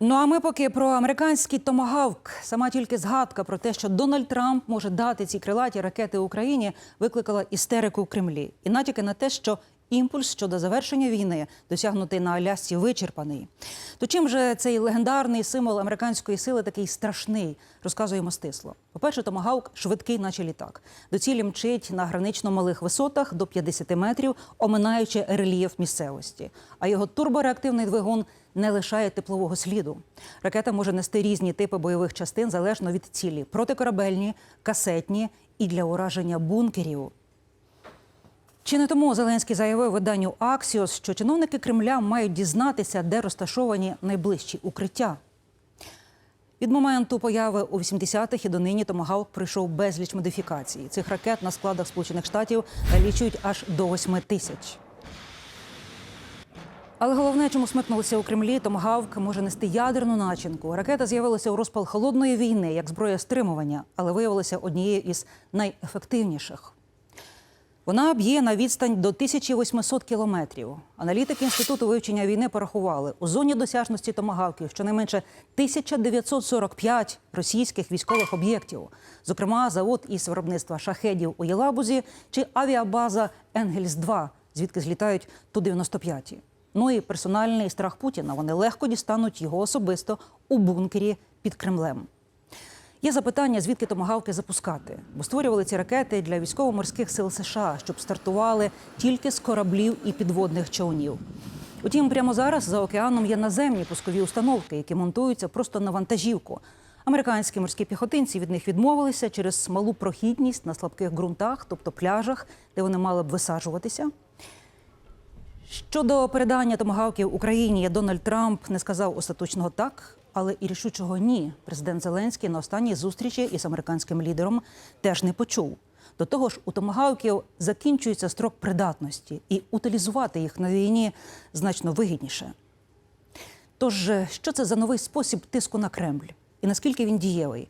Ну а ми поки про американський томагавк. Сама тільки згадка про те, що Дональд Трамп може дати ці крилаті ракети Україні, викликала істерику в Кремлі і натяки на те, що імпульс щодо завершення війни, досягнутий на Алясці, вичерпаний. То чим же цей легендарний символ американської сили такий страшний? Розказуємо стисло. По-перше, томагавк швидкий, наче літак. До цілі мчить на гранично малих висотах до 50 метрів, оминаючи рельєф місцевості. А його турбореактивний двигун не лишає теплового сліду. Ракета може нести різні типи бойових частин залежно від цілі: протикорабельні, касетні і для ураження бункерів. Чи не тому Зеленський заявив виданню Аксіос, що чиновники Кремля мають дізнатися, де розташовані найближчі укриття? Від моменту появи у 80-х і донині Томагавк пройшов безліч модифікацій. Цих ракет на складах Сполучених Штатів налічують аж до 8 тисяч. Але головне, чому смикнулися у Кремлі, Томагавк може нести ядерну начинку. Ракета з'явилася у розпал холодної війни як зброя стримування, але виявилася однією із найефективніших. Вона б'є на відстань до 1800 кілометрів. Аналітики інституту вивчення війни порахували у зоні досяжності томагавків щонайменше 1945 російських військових об'єктів, зокрема завод із виробництва шахедів у Єлабузі чи авіабаза Енгельс 2 звідки злітають ту 95 Ну і персональний страх Путіна. Вони легко дістануть його особисто у бункері під Кремлем. Є запитання, звідки томагавки запускати, бо створювали ці ракети для військово-морських сил США, щоб стартували тільки з кораблів і підводних човнів. Утім, прямо зараз за океаном є наземні пускові установки, які монтуються просто на вантажівку. Американські морські піхотинці від них відмовилися через малу прохідність на слабких ґрунтах, тобто пляжах, де вони мали б висаджуватися. Щодо передання томагавків Україні, Дональд Трамп не сказав остаточного так, але і рішучого ні. Президент Зеленський на останній зустрічі із американським лідером теж не почув. До того ж, у томагавків закінчується строк придатності, і утилізувати їх на війні значно вигідніше. Тож, що це за новий спосіб тиску на Кремль? І наскільки він дієвий?